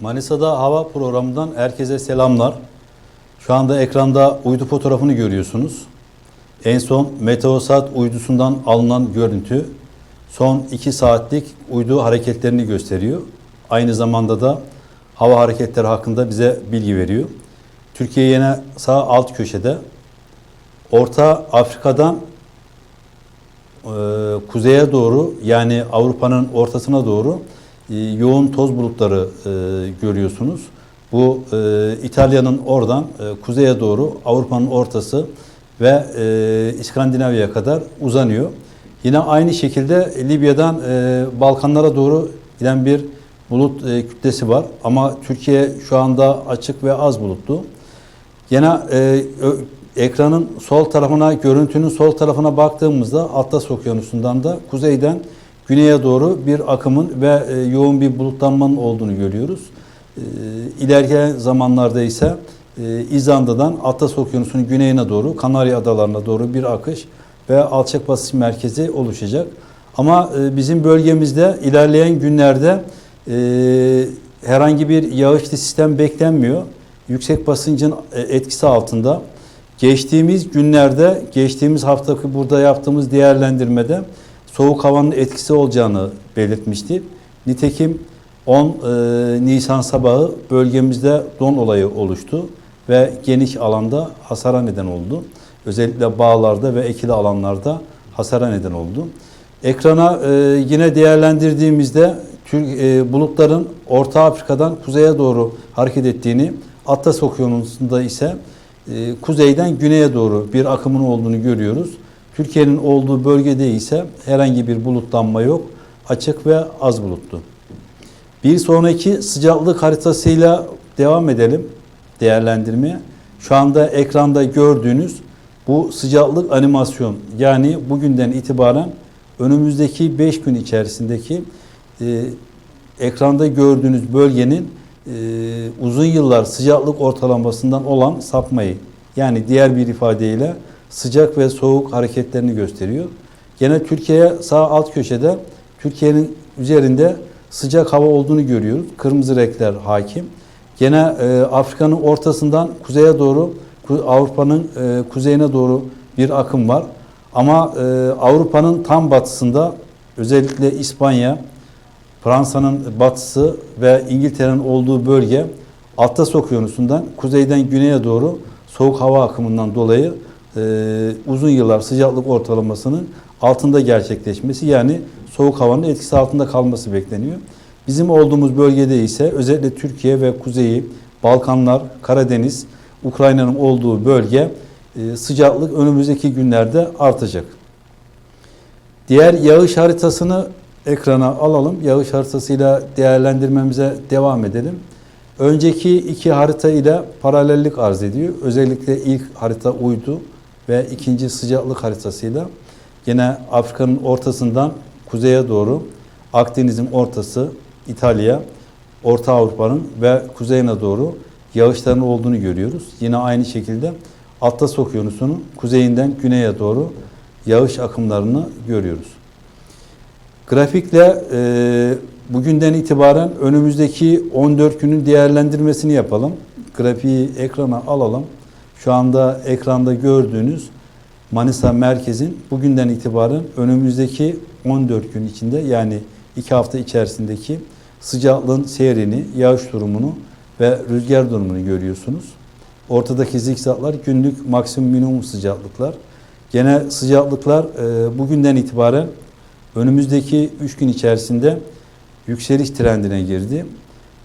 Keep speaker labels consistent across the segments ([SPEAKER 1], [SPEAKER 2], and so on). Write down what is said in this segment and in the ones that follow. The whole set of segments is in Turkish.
[SPEAKER 1] Manisa'da hava programından herkese selamlar. Şu anda ekranda uydu fotoğrafını görüyorsunuz. En son Meteosat uydusundan alınan görüntü son 2 saatlik uydu hareketlerini gösteriyor. Aynı zamanda da hava hareketleri hakkında bize bilgi veriyor. Türkiye yine sağ alt köşede. Orta Afrika'dan e, kuzeye doğru yani Avrupa'nın ortasına doğru yoğun toz bulutları e, görüyorsunuz. Bu e, İtalya'nın oradan e, kuzeye doğru Avrupa'nın ortası ve e, İskandinavya'ya kadar uzanıyor. Yine aynı şekilde Libya'dan e, Balkanlara doğru giden bir bulut e, kütlesi var. Ama Türkiye şu anda açık ve az bulutlu. Yine e, ekranın sol tarafına, görüntünün sol tarafına baktığımızda Atlas Okyanusu'ndan da kuzeyden güneye doğru bir akımın ve e, yoğun bir bulutlanmanın olduğunu görüyoruz. E, ilerleyen zamanlarda ise e, İzlanda'dan Atlas Okyanusu'nun güneyine doğru, Kanarya Adalarına doğru bir akış ve alçak basınç merkezi oluşacak. Ama e, bizim bölgemizde ilerleyen günlerde herhangi bir yağışlı sistem beklenmiyor. Yüksek basıncın etkisi altında. Geçtiğimiz günlerde, geçtiğimiz haftaki burada yaptığımız değerlendirmede soğuk havanın etkisi olacağını belirtmişti. Nitekim 10 e, Nisan sabahı bölgemizde don olayı oluştu ve geniş alanda hasara neden oldu. Özellikle bağlarda ve ekili alanlarda hasara neden oldu. Ekrana e, yine değerlendirdiğimizde Türk e, bulutların Orta Afrika'dan kuzeye doğru hareket ettiğini, Atlas Okyanusu'nda ise e, kuzeyden güneye doğru bir akımın olduğunu görüyoruz. Türkiye'nin olduğu bölgede ise herhangi bir bulutlanma yok. Açık ve az bulutlu. Bir sonraki sıcaklık haritasıyla devam edelim değerlendirmeye. Şu anda ekranda gördüğünüz bu sıcaklık animasyon yani bugünden itibaren önümüzdeki 5 gün içerisindeki e, ekranda gördüğünüz bölgenin e, uzun yıllar sıcaklık ortalamasından olan sapmayı yani diğer bir ifadeyle sıcak ve soğuk hareketlerini gösteriyor. Gene Türkiye sağ alt köşede Türkiye'nin üzerinde sıcak hava olduğunu görüyoruz. Kırmızı renkler hakim. Gene e, Afrika'nın ortasından kuzeye doğru Avrupa'nın e, kuzeyine doğru bir akım var. Ama e, Avrupa'nın tam batısında özellikle İspanya, Fransa'nın batısı ve İngiltere'nin olduğu bölge Atlas Okyanusu'ndan kuzeyden güneye doğru soğuk hava akımından dolayı e, uzun yıllar sıcaklık ortalamasının altında gerçekleşmesi yani soğuk havanın etkisi altında kalması bekleniyor. Bizim olduğumuz bölgede ise özellikle Türkiye ve kuzeyi, Balkanlar, Karadeniz, Ukrayna'nın olduğu bölge e, sıcaklık önümüzdeki günlerde artacak. Diğer yağış haritasını ekrana alalım. Yağış haritasıyla değerlendirmemize devam edelim. Önceki iki harita ile paralellik arz ediyor. Özellikle ilk harita uydu ve ikinci sıcaklık haritasıyla yine Afrika'nın ortasından kuzeye doğru Akdeniz'in ortası İtalya, Orta Avrupa'nın ve kuzeyine doğru yağışların olduğunu görüyoruz. Yine aynı şekilde Atlas Okyanusu'nun kuzeyinden güneye doğru yağış akımlarını görüyoruz. Grafikle e, bugünden itibaren önümüzdeki 14 günün değerlendirmesini yapalım. Grafiği ekrana alalım. Şu anda ekranda gördüğünüz Manisa merkezin bugünden itibaren önümüzdeki 14 gün içinde yani 2 hafta içerisindeki sıcaklığın seyrini, yağış durumunu ve rüzgar durumunu görüyorsunuz. Ortadaki zikzaklar günlük maksimum minimum sıcaklıklar. Gene sıcaklıklar e, bugünden itibaren önümüzdeki 3 gün içerisinde yükseliş trendine girdi.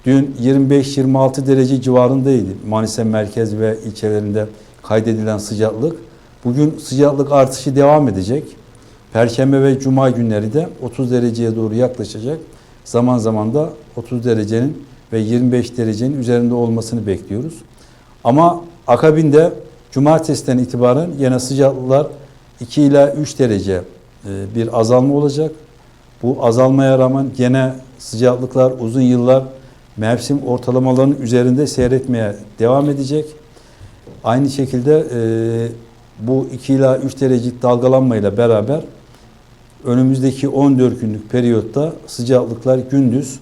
[SPEAKER 1] Dün 25-26 derece civarındaydı Manisa merkez ve ilçelerinde kaydedilen sıcaklık. Bugün sıcaklık artışı devam edecek. Perşembe ve cuma günleri de 30 dereceye doğru yaklaşacak. Zaman zaman da 30 derecenin ve 25 derecenin üzerinde olmasını bekliyoruz. Ama akabinde cumartesiden itibaren yine sıcaklıklar 2 ila 3 derece e, bir azalma olacak. Bu azalmaya rağmen gene sıcaklıklar uzun yıllar mevsim ortalamalarının üzerinde seyretmeye devam edecek. Aynı şekilde e, bu 2 ila 3 derecelik dalgalanmayla beraber önümüzdeki 14 günlük periyotta sıcaklıklar gündüz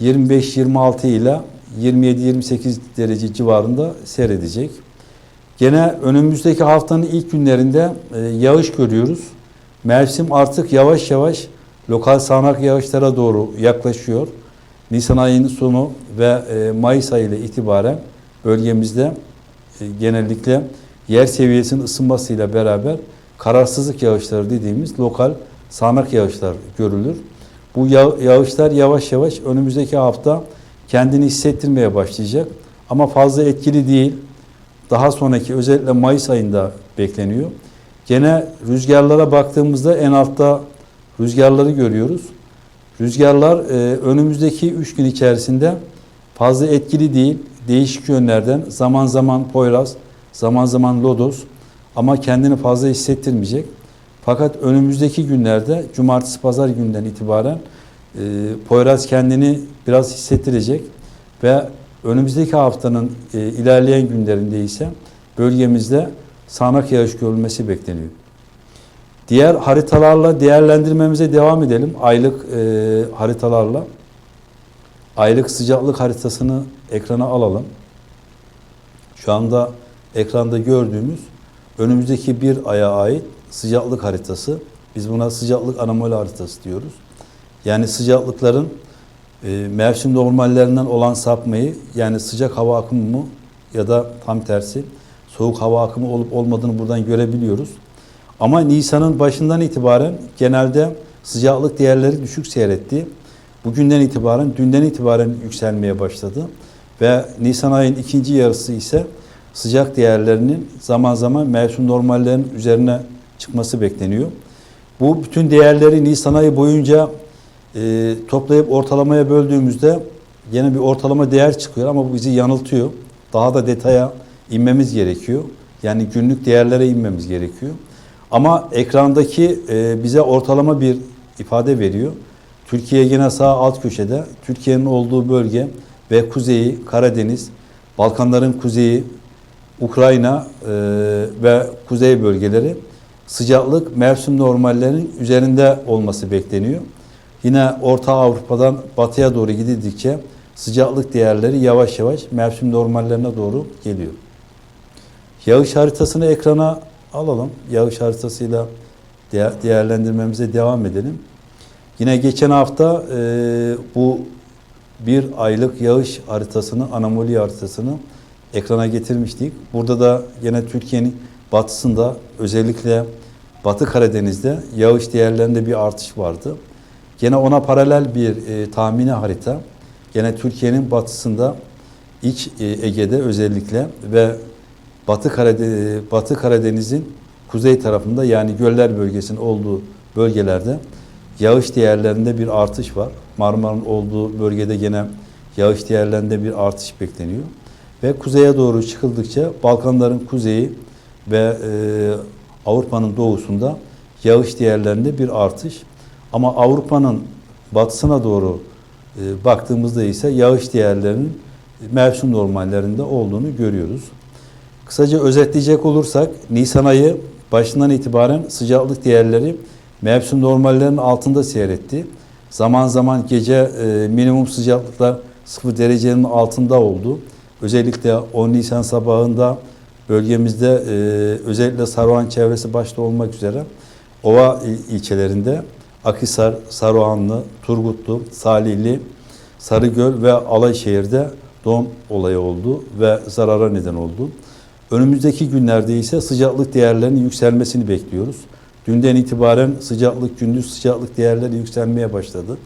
[SPEAKER 1] 25-26 ile 27-28 derece civarında seyredecek. Gene önümüzdeki haftanın ilk günlerinde e, yağış görüyoruz. Mevsim artık yavaş yavaş lokal sağanak yağışlara doğru yaklaşıyor. Nisan ayının sonu ve e, Mayıs ayı ile itibaren bölgemizde e, genellikle yer seviyesinin ısınmasıyla beraber kararsızlık yağışları dediğimiz lokal sağanak yağışlar görülür. Bu yağ- yağışlar yavaş yavaş önümüzdeki hafta kendini hissettirmeye başlayacak. Ama fazla etkili değil. Daha sonraki özellikle Mayıs ayında bekleniyor. Gene rüzgarlara baktığımızda en altta rüzgarları görüyoruz. Rüzgarlar e, önümüzdeki 3 gün içerisinde fazla etkili değil. Değişik yönlerden zaman zaman Poyraz, zaman zaman Lodos ama kendini fazla hissettirmeyecek. Fakat önümüzdeki günlerde cumartesi pazar günden itibaren e, Poyraz kendini biraz hissettirecek ve önümüzdeki haftanın e, ilerleyen günlerinde ise bölgemizde sağanak yağış görülmesi bekleniyor. Diğer haritalarla değerlendirmemize devam edelim. Aylık e, haritalarla. Aylık sıcaklık haritasını ekrana alalım. Şu anda ekranda gördüğümüz önümüzdeki bir aya ait sıcaklık haritası. Biz buna sıcaklık anomali haritası diyoruz. Yani sıcaklıkların e, mevsim normallerinden olan sapmayı yani sıcak hava akımı mı ya da tam tersi soğuk hava akımı olup olmadığını buradan görebiliyoruz. Ama Nisan'ın başından itibaren genelde sıcaklık değerleri düşük seyretti. Bugünden itibaren, dünden itibaren yükselmeye başladı. Ve Nisan ayın ikinci yarısı ise sıcak değerlerinin zaman zaman mevsim normallerinin üzerine çıkması bekleniyor. Bu bütün değerleri Nisan ayı boyunca e, toplayıp ortalamaya böldüğümüzde yine bir ortalama değer çıkıyor ama bu bizi yanıltıyor. Daha da detaya inmemiz gerekiyor. Yani günlük değerlere inmemiz gerekiyor. Ama ekrandaki e, bize ortalama bir ifade veriyor. Türkiye yine sağ alt köşede. Türkiye'nin olduğu bölge ve kuzeyi, Karadeniz, Balkanların kuzeyi, Ukrayna e, ve kuzey bölgeleri sıcaklık mevsim normallerinin üzerinde olması bekleniyor. Yine Orta Avrupa'dan batıya doğru gidildikçe sıcaklık değerleri yavaş yavaş mevsim normallerine doğru geliyor. Yağış haritasını ekrana alalım. Yağış haritasıyla değer- değerlendirmemize devam edelim. Yine geçen hafta e, bu bir aylık yağış haritasını, anomali haritasını ekrana getirmiştik. Burada da yine Türkiye'nin batısında özellikle Batı Karadeniz'de yağış değerlerinde bir artış vardı. Gene ona paralel bir e, tahmini harita. Gene Türkiye'nin batısında İç e, Ege'de özellikle ve Batı Karadeniz, Batı Karadeniz'in kuzey tarafında yani göller bölgesinin olduğu bölgelerde yağış değerlerinde bir artış var. Marmara'nın olduğu bölgede gene yağış değerlerinde bir artış bekleniyor. Ve kuzeye doğru çıkıldıkça Balkanların kuzeyi ve e, Avrupa'nın doğusunda yağış değerlerinde bir artış. Ama Avrupa'nın batısına doğru e, baktığımızda ise yağış değerlerinin mevsim normallerinde olduğunu görüyoruz. Kısaca özetleyecek olursak Nisan ayı başından itibaren sıcaklık değerleri mevsim normallerinin altında seyretti. Zaman zaman gece e, minimum sıcaklıklar 0 derecenin altında oldu. Özellikle 10 Nisan sabahında bölgemizde e, özellikle Saruhan çevresi başta olmak üzere Ova il- ilçelerinde Akhisar, Saruhanlı, Turgutlu, Salihli, Sarıgöl ve Alayşehir'de don olayı oldu ve zarara neden oldu. Önümüzdeki günlerde ise sıcaklık değerlerinin yükselmesini bekliyoruz. Dünden itibaren sıcaklık, gündüz sıcaklık değerleri yükselmeye başladı.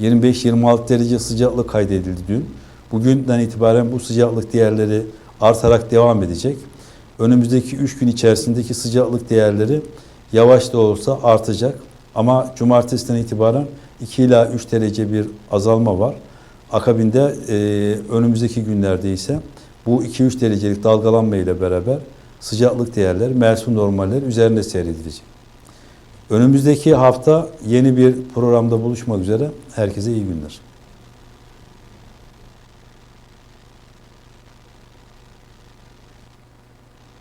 [SPEAKER 1] 25-26 derece sıcaklık kaydedildi dün. Bugünden itibaren bu sıcaklık değerleri artarak devam edecek. Önümüzdeki 3 gün içerisindeki sıcaklık değerleri yavaş da olsa artacak. Ama cumartesiden itibaren 2 ila 3 derece bir azalma var. Akabinde e, önümüzdeki günlerde ise bu 2-3 derecelik dalgalanma ile beraber sıcaklık değerleri mevsim normalleri üzerinde seyredilecek. Önümüzdeki hafta yeni bir programda buluşmak üzere. Herkese iyi günler.